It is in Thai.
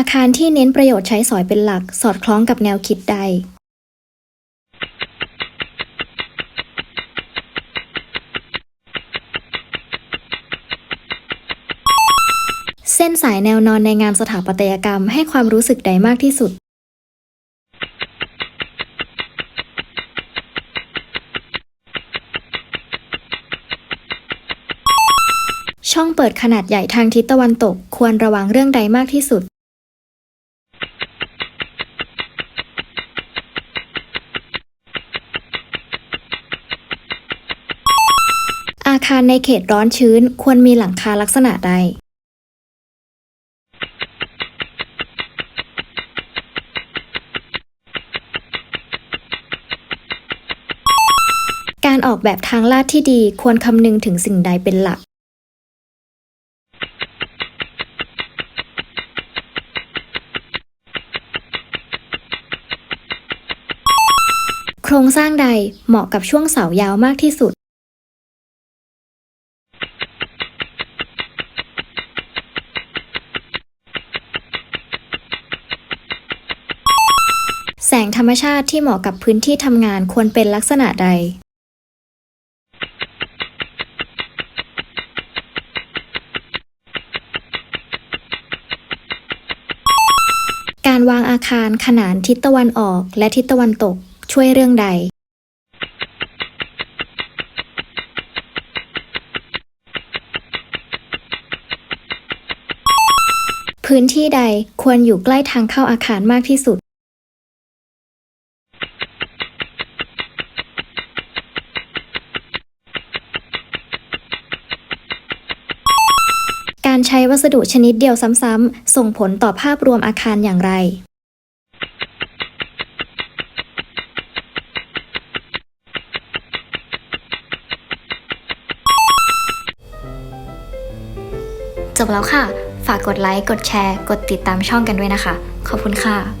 าคารที่เน้นประโยชน์ใช้สอยเป็นหลัก สอดคล้องกับแนวคิดใด เส้นสายแนวนอนในงานสถาปัตยกรรมให้ความรู้สึกใดมากที่สุด ช่องเปิดขนาดใหญ่ทางทิศตะวันตก ควรระวังเรื่องใดมากที่สุด อาคารในเขตร้อนชื้นควรมีหลังคาลักษณะใด การออกแบบทางลาดที่ดีควรคำนึงถึงสิ่งใดเป็นหลัก โครงสร้างใดเหมาะกับช่วงเสายาวมากที่สุด แสงธรรมชาติที่เหมาะกับพื้นที่ทำงานควรเป็นลักษณะใด การวางอาคารขนานทิศตะวันออกและทิศตะวันตกช่วยเรื่องใด พื้นที่ใดควรอยู่ใกล้ทางเข้าอาคารมากที่สุด การใช้วัสดุชนิดเดียวซ้ำๆ ส่งผลต่อภาพรวมอาคารอย่างไรจบแล้วค่ะ ฝากกดไลค์ กดแชร์ กดติดตามช่องกันด้วยนะคะ ขอบคุณค่ะ